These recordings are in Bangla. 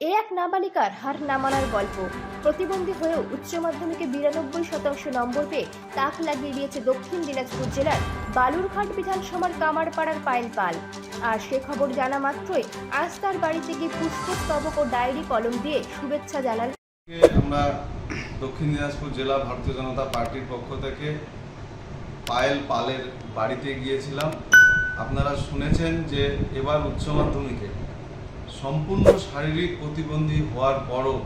এ এক নাবালিকার হার না মানার গল্প। প্রতিবন্ধী হয়েও উচ্চ মাধ্যমিকে বিরানব্বই শতাংশ নম্বর পেয়ে তাক লাগিয়ে দিয়েছে দক্ষিণ দিনাজপুর জেলার বালুরঘাট বিধানসভার কামারপাড়ার পায়েল পাল। আর সে খবর জানা মাত্রই আজ তার বাড়িতে গিয়ে পুষ্পস্তবক ও ডায়েরি কলম দিয়ে শুভেচ্ছা জানান আমরা দক্ষিণ দিনাজপুর জেলা ভারতীয় জনতা পার্টির পক্ষ থেকে পায়েল পালের বাড়িতে গিয়েছিলাম। আপনারা শুনেছেন যে এবার উচ্চ মাধ্যমিকে সম্পূর্ণ শারীরিক প্রতিবন্ধী হওয়ার পরও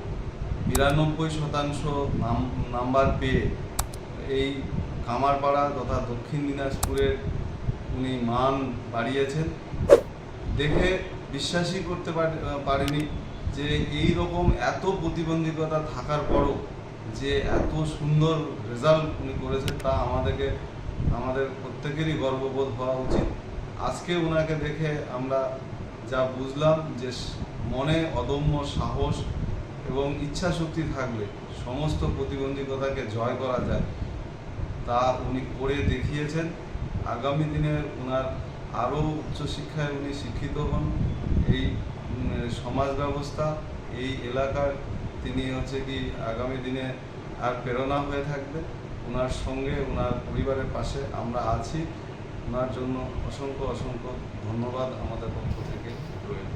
বিরানব্বই শতাংশ নাম- নাম্বার পেয়ে এই কামারপাড়া তথা দক্ষিণ দিনাজপুরের উনি মান বাড়িয়েছেন। দেখে বিশ্বাসই করতে পার- পারিনি যে এই রকম এত প্রতিবন্ধকতা থাকার পরও যে এত সুন্দর রেজাল্ট উনি করেছেন তা আমাদেরকে, আমাদের প্রত্যেকেরই গর্ববোধ হওয়া উচিত। আজকে ওনাকে দেখে আমরা যা বুঝলাম যে মনে অদম্য সাহস এবং ইচ্ছা শক্তি থাকলে সমস্ত প্রতিবন্ধকতাকে জয় করা যায়। তা উনি করে দেখিয়েছেন। আগামী দিনে ওনার আরও উচ্চশিক্ষায় উনি শিক্ষিত হন। এই সমাজ ব্যবস্থা, এই এলাকার তিনি হচ্ছে কি আগামী দিনে আর প্রেরণা হয়ে থাকবে ওনার সঙ্গে ওনার পরিবারের পাশে আমরা আছি। ওনার জন্য অসংখ্য অসংখ্য ধন্যবাদ আমাদের পক্ষ থেকে রইল।